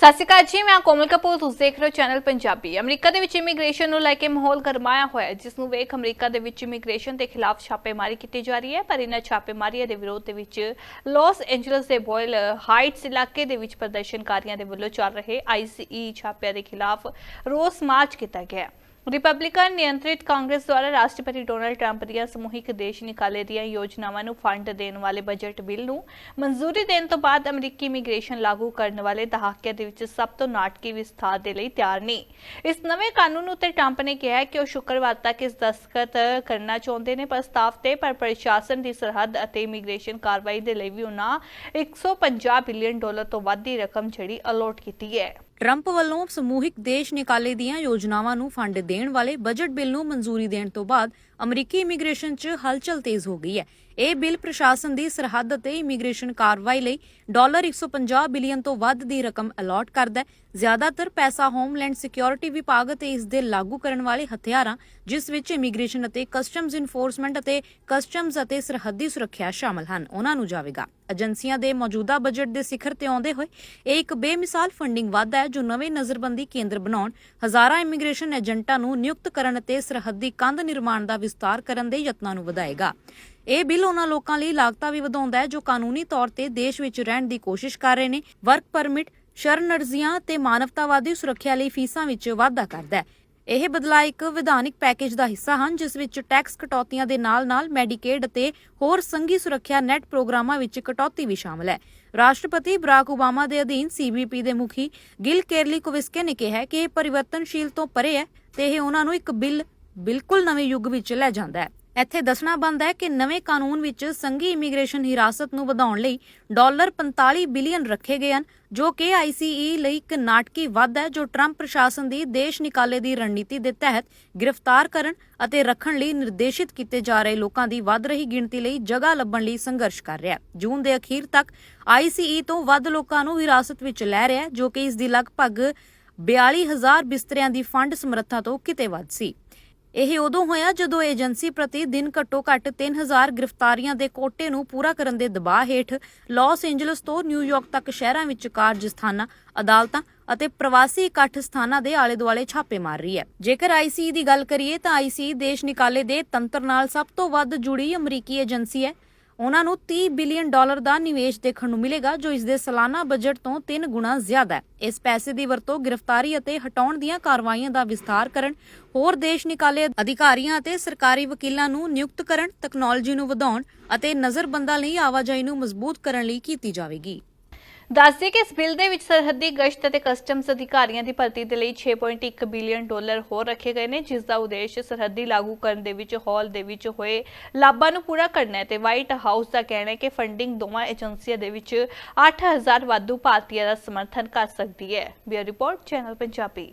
ਸਤਿ ਸ਼੍ਰੀ ਅਕਾਲ ਜੀ, ਮੈਂ ਕੋਮਲ ਕਪੂਰ, ਤੁਸੀਂ ਦੇਖ ਰਹੇ ਹੋ ਚੈਨਲ ਪੰਜਾਬੀ ਅਮਰੀਕਾ ਦੇ ਵਿੱਚ ਇਮੀਗ੍ਰੇਸ਼ਨ ਨੂੰ ਲੈ ਕੇ ਮਾਹੌਲ ਗਰਮਾਇਆ ਹੋਇਆ ਹੈ, ਜਿਸ ਨੂੰ ਵੇਖ ਅਮਰੀਕਾ ਦੇ ਵਿੱਚ ਇਮੀਗ੍ਰੇਸ਼ਨ ਦੇ ਖਿਲਾਫ ਛਾਪੇਮਾਰੀ ਕੀਤੀ ਜਾ ਰਹੀ ਹੈ, ਪਰ ਇਹਨਾਂ ਛਾਪੇਮਾਰੀਆਂ ਦੇ ਵਿਰੋਧ ਦੇ ਵਿੱਚ ਲਾਸ ਐਂਜਲਸ ਦੇ ਬੋਇਲ ਹਾਈਟਸ ਇਲਾਕੇ ਦੇ ਵਿੱਚ ਪ੍ਰਦਰਸ਼ਨਕਾਰੀਆਂ ਦੇ ਵੱਲੋਂ ਚੱਲ ਰਹੇ ਆਈਸੀਈ ਛਾਪਿਆਂ ਦੇ ਖਿਲਾਫ ਰੋਸ ਮਾਰਚ ਕੀਤਾ ਗਿਆ ਹੈ। ਰਿਪਬਲਿਕਨ ਨਿਯੰਤਰਿਤ ਕਾਂਗਰਸ ਦੁਆਰਾ ਰਾਸ਼ਟਰਪਤੀ ਡੋਨਲਡ ਟਰੰਪ ਦੀਆਂ ਸਮੂਹਿਕ ਦੇਸ਼ ਨਿਕਾਲੇ ਦੀਆਂ ਯੋਜਨਾਵਾਂ ਨੂੰ ਫੰਡ ਦੇਣ ਵਾਲੇ ਬਜਟ ਬਿੱਲ ਨੂੰ ਮਨਜ਼ੂਰੀ ਦੇਣ ਤੋਂ ਬਾਅਦ ਅਮਰੀਕੀ ਇਮੀਗ੍ਰੇਸ਼ਨ ਲਾਗੂ ਕਰਨ ਵਾਲੇ ਦਹਾਕਿਆਂ ਦੇ ਵਿੱਚ ਸਭ ਤੋਂ ਨਾਟਕੀ ਵਿਸਥਾਰ ਦੇ ਲਈ ਤਿਆਰ ਨੇ। ਇਸ ਨਵੇਂ ਕਾਨੂੰਨ ਉੱਤੇ ਟਰੰਪ ਨੇ ਕਿਹਾ ਕਿ ਉਹ ਸ਼ੁੱਕਰਵਾਰ ਤੱਕ ਇਸ ਦਸਤਖਤ ਕਰਨਾ ਚਾਹੁੰਦੇ ਨੇ ਪ੍ਰਸਤਾਵ ਤੇ, ਪਰ ਪ੍ਰਸ਼ਾਸਨ ਦੀ ਸਰਹੱਦ ਅਤੇ ਇਮੀਗ੍ਰੇਸ਼ਨ ਕਾਰਵਾਈ ਦੇ ਲਈ ਵੀ ਉਹਨਾਂ 150 ਬਿਲੀਅਨ ਡਾਲਰ ਤੋਂ ਵੱਧ ਦੀ ਰਕਮ ਜਿਹੜੀ ਅਲੋਟ ਕੀਤੀ ਹੈ। ਟਰੰਪ ਵੱਲੋਂ ਸਮੂਹਿਕ ਦੇਸ਼ ਨਿਕਾਲੇ ਦੀਆਂ ਯੋਜਨਾਵਾਂ ਨੂੰ ਫੰਡ ਦੇਣ ਵਾਲੇ ਬਜਟ ਬਿੱਲ ਨੂੰ ਮਨਜ਼ੂਰੀ ਦੇਣ ਤੋਂ ਬਾਅਦ ਅਮਰੀਕੀ ਇਮੀਗ੍ਰੇਸ਼ਨ 'ਚ ਹਲਚਲ ਤੇਜ਼ ਹੋ ਗਈ ਹੈ। ਇਹ ਬਿੱਲ ਪ੍ਰਸ਼ਾਸਨ ਦੀ ਸਰਹੱਦ ਅਤੇ ਇਮੀਗ੍ਰੇਸ਼ਨ ਕਾਰਵਾਈ ਲਈ ਡਾਲਰ 150 ਬਿਲੀਅਨ ਤੋਂ ਵੱਧ ਦੀ ਰਕਮ ਅਲਾਟ ਕਰਦਾ ਹੈ। ਜ਼ਿਆਦਾਤਰ ਪੈਸਾ ਹੋਮਲੈਂਡ ਸਿਕਿਉਰਿਟੀ ਵਿਭਾਗ ਅਤੇ ਇਸ ਦੇ ਲਾਗੂ ਕਰਨ ਵਾਲੇ ਹਥਿਆਰਾਂ, ਜਿਸ ਵਿੱਚ ਇਮੀਗ੍ਰੇਸ਼ਨ ਅਤੇ ਕਸਟਮਜ਼ ਇਨਫੋਰਸਮੈਂਟ ਅਤੇ ਕਸਟਮਜ਼ ਅਤੇ ਸਰਹੱਦੀ ਸੁਰੱਖਿਆ ਸ਼ਾਮਲ ਹਨ। ਉਹਨਾਂ ਨੂੰ ਜਾਵੇਗਾ। ਏਜੰਸੀਆਂ ਦੇ ਮੌਜੂਦਾ ਬਜਟ ਦੇ ਸਿਖਰ ਤੇ ਆਉਂਦੇ ਹੋਏ ਇਹ ਇੱਕ ਬੇਮਿਸਾਲ ਫੰਡਿੰਗ ਵਾਧਾ ਹੈ, ਜੋ ਨਵੇਂ ਨਜ਼ਰਬੰਦੀ ਕੇਂਦਰ ਬਣਾਉਣ, ਹਜ਼ਾਰਾਂ ਇਮੀਗ੍ਰੇਸ਼ਨ ਏਜੰਟਾਂ ਨੂੰ ਨਿਯੁਕਤ ਕਰਨ ਅਤੇ ਸਰਹੱਦੀ ਕੰਧ ਨਿਰਮਾਣ ਦਾ ਵਿਸਤਾਰ ਕਰਨ ਦੇ ਯਤਨਾਂ ਨੂੰ ਵਧਾਏਗਾ। ਇਹ ਬਿੱਲ ਉਹਨਾਂ ਲੋਕਾਂ ਲਈ ਲਾਗਤਾਂ ਵੀ ਵਧਾਉਂਦਾ ਹੈ, ਜੋ ਕਾਨੂੰਨੀ ਤੌਰ ਤੇ ਦੇਸ਼ ਵਿੱਚ ਰਹਿਣ ਦੀ ਕੋਸ਼ਿਸ਼ ਕਰ ਰਹੇ ਨੇ। ਵਰਕ ਪਰਮਿਟ ਸ਼ਰਨਰਜ਼ੀਆਂ ਤੇ ਮਾਨਵਤਾਵਾਦੀ ਸੁਰੱਖਿਆ ਲਈ ਫੀਸਾਂ ਵਿੱਚ ਵਾਧਾ ਕਰਦਾ ਹੈ। ਇਹ ਬਦਲਾਅ ਇੱਕ ਵਿਧਾਨਿਕ ਪੈਕੇਜ ਦਾ ਹਿੱਸਾ ਹਨ, ਜਿਸ ਵਿੱਚ ਟੈਕਸ ਕਟੌਤੀਆਂ ਦੇ ਨਾਲ-ਨਾਲ ਮੈਡੀਕੇਡ ਅਤੇ ਹੋਰ ਸੰਘੀ ਸੁਰੱਖਿਆ ਨੈਟ ਪ੍ਰੋਗਰਾਮਾਂ ਵਿੱਚ ਕਟੌਤੀ ਵੀ ਸ਼ਾਮਲ ਹੈ। ਰਾਸ਼ਟਰਪਤੀ ਬਰਾਕ ਓਬਾਮਾ ਦੇ ਅਧੀਨ ਸੀਬੀਪੀ ਦੇ ਮੁਖੀ ਗਿਲ ਕੇਰਲੀ ਕੋਵਿਸਕੇ ਨੇ ਕਿਹਾ ਕਿ ਇਹ ਪਰਿਵਰਤਨਸ਼ੀਲ ਤੋਂ ਪਰੇ ਹੈ ਤੇ ਇਹ ਉਹਨਾਂ ਨੂੰ ਇੱਕ ਬਿੱਲ ਬਿਲਕੁਲ ਨਵੇਂ ਯੁੱਗ ਵਿੱਚ ਲੈ ਜਾਂਦਾ ਹੈ। ਇੱਥੇ ਦੱਸਣਾ ਬੰਦ ਹੈ ਕਿ ਨਵੇਂ ਕਾਨੂੰਨ ਵਿੱਚ ਸੰਘੀ ਇਮੀਗ੍ਰੇਸ਼ਨ ਹਿਰਾਸਤ ਨੂੰ ਵਧਾਉਣ ਲਈ ਡਾਲਰ 45 ਬਿਲੀਅਨ ਰੱਖੇ ਗਏ ਹਨ, ਜੋ ਕਿ ਆਈਸੀਈ ਲਈ ਇੱਕ ਨਾਟਕੀ ਵਾਧਾ ਹੈ, ਜੋ ਟਰੰਪ ਪ੍ਰਸ਼ਾਸਨ ਦੀ ਦੇਸ਼ ਨਿਕਾਲੇ ਦੀ ਰਣਨੀਤੀ ਦੇ ਤਹਿਤ ਗ੍ਰਿਫਤਾਰ ਕਰਨ ਅਤੇ ਰੱਖਣ ਲਈ ਨਿਰਦੇਸ਼ਿਤ ਕੀਤੇ ਜਾ ਰਹੇ ਲੋਕਾਂ ਦੀ ਵੱਧ ਰਹੀ ਗਿਣਤੀ ਲਈ ਜਗ੍ਹਾ ਲੱਭਣ ਲਈ ਸੰਘਰਸ਼ ਕਰ ਰਿਹਾ ਹੈ। ਜੂਨ ਦੇ ਅਖੀਰ ਤੱਕ ਆਈਸੀਈ ਤੋਂ ਵੱਧ ਲੋਕਾਂ ਨੂੰ ਹਿਰਾਸਤ ਵਿੱਚ ਲੈ ਰਿਹਾ ਹੈ, ਜੋ ਕਿ ਇਸ ਦੀ ਲਗਭਗ 42000 ਬਿਸਤਰਿਆਂ ਦੀ ਫੰਡ ਸਮਰੱਥਾ ਤੋਂ ਕਿਤੇ ਵੱਧ ਸੀ। ਇਹ ਉਦੋਂ ਹੋਇਆ ਜਦੋਂ ਏਜੰਸੀ ਪ੍ਰਤੀ ਦਿਨ ਘੱਟੋ ਘੱਟ 3000 ਗ੍ਰਿਫਤਾਰੀਆਂ ਦੇ ਕੋਟੇ ਨੂੰ ਪੂਰਾ ਕਰਨ ਦੇ ਦਬਾਅ ਹੇਠ ਲਾਸ ਏਂਜਲਸ ਤੋਂ ਨਿਊਯਾਰਕ ਤੱਕ ਸ਼ਹਿਰਾਂ ਵਿੱਚ ਕਾਰਜ ਸਥਾਨਾਂ ਅਦਾਲਤਾਂ ਅਤੇ ਪ੍ਰਵਾਸੀ ਇਕੱਠ ਸਥਾਨਾਂ ਦੇ ਆਲੇ ਦੁਆਲੇ ਛਾਪੇ ਮਾਰ ਰਹੀ ਹੈ। ਜੇਕਰ ਆਈਸੀ ਦੀ ਗੱਲ ਕਰੀਏ ਤਾਂ ਆਈਸੀ ਦੇਸ਼ ਨਿਕਾਲੇ ਦੇ ਤੰਤਰ ਨਾਲ ਸਭ ਤੋਂ ਵੱਧ ਜੁੜੀ ਅਮਰੀਕੀ ਏਜੰਸੀ ਹੈ। ਉਹਨਾਂ ਨੂੰ 30 ਬਿਲੀਅਨ ਡਾਲਰ ਦਾ ਨਿਵੇਸ਼ ਦੇਖਣ ਨੂੰ ਮਿਲੇਗਾ, ਜੋ ਇਸ ਦੇ ਸਾਲਾਨਾ ਬਜਟ ਤੋਂ 3 ਗੁਣਾ ਜ਼ਿਆਦਾ ਹੈ। ਇਸ ਪੈਸੇ ਦੀ ਵਰਤੋਂ ਗ੍ਰਿਫਤਾਰੀ ਅਤੇ ਹਟਾਉਣ ਦੀਆਂ ਕਾਰਵਾਈਆਂ ਦਾ ਵਿਸਥਾਰ ਕਰਨ, ਹੋਰ ਦੇਸ਼ ਨਿਕਾਲੇ ਅਧਿਕਾਰੀਆਂ ਅਤੇ ਸਰਕਾਰੀ ਵਕੀਲਾਂ ਨੂੰ ਨਿਯੁਕਤ ਕਰਨ, ਤਕਨਾਲੋਜੀ ਨੂੰ ਵਧਾਉਣ ਅਤੇ ਨਜ਼ਰਬੰਦਾਂ ਲਈ ਆਵਾਜਾਈ ਨੂੰ ਮਜ਼ਬੂਤ ਕਰਨ ਲਈ ਕੀਤੀ ਜਾਵੇਗੀ। ਦੱਸਦੇ ਕਿ ਇਸ ਬਿੱਲ ਦੇ ਵਿੱਚ ਸਰਹੱਦੀ ਗਸ਼ਤ ਅਤੇ ਕਸਟਮਸ ਅਧਿਕਾਰੀਆਂ ਦੀ ਭਰਤੀ ਦੇ ਲਈ 6.1 ਬਿਲੀਅਨ ਡਾਲਰ ਹੋਰ ਰੱਖੇ ਗਏ ਨੇ, ਜਿਸ ਦਾ ਉਦੇਸ਼ ਸਰਹੱਦੀ ਲਾਗੂ ਕਰਨ ਦੇ ਵਿੱਚ, ਹਾਲ ਦੇ ਵਿੱਚ ਹੋਏ ਲਾਭਾਂ ਨੂੰ ਪੂਰਾ ਕਰਨਾ ਹੈ। ਤੇ ਵਾਈਟ ਹਾਊਸ ਦਾ ਕਹਿਣਾ ਹੈ ਕਿ ਫੰਡਿੰਗ ਦੋਵਾਂ ਏਜੰਸੀਆਂ ਦੇ ਵਿੱਚ 8000 ਵਾਧੂ ਭਾਰਤੀਆਂ ਦਾ ਸਮਰਥਨ ਕਰ ਸਕਦੀ ਹੈ। Bureau report channel Punjabi